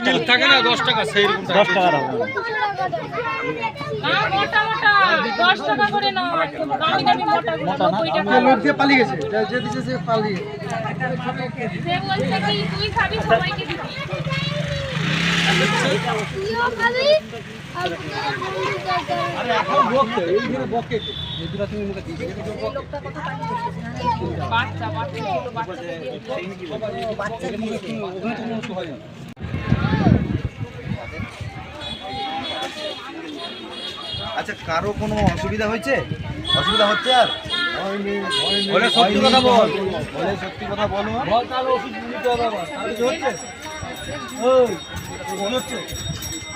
টাকা। থাকে না দশ টাকা সেই দশ টাকা করে নয় দামি আচ্ছা কারও কোনো অসুবিধা হয়েছে? অসুবিধা হচ্ছে আর? বলে সত্যি কথা বল। বলে সত্যি কথা বলো। বল তাহলে ওষুধ নিতে হবে আবার। হচ্ছে?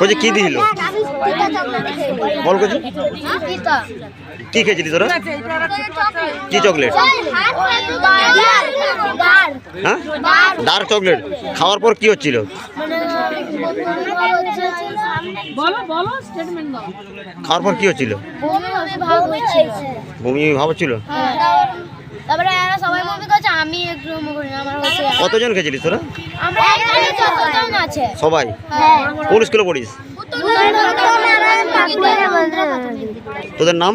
কইছে কি দিল? বল কইছে কি খেয়েছিলি তোরা? কি চকলেট? হ্যাঁ? Dark chocolate. খাওয়ার পর কি হচ্ছিল? খাওয়ার পর কি হচ্ছিল? বমি ভাব হচ্ছিল। আমি করি না, আমার হচ্ছে কতজন খেয়েছিলিস তোরা? আমরা এখানে যতজন আছে। সবাই? হ্যাঁ। কোন স্কুলে পড়িস? তোদের নাম?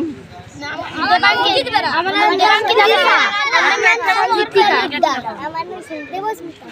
আমার নাম আমার দেবস্মিতা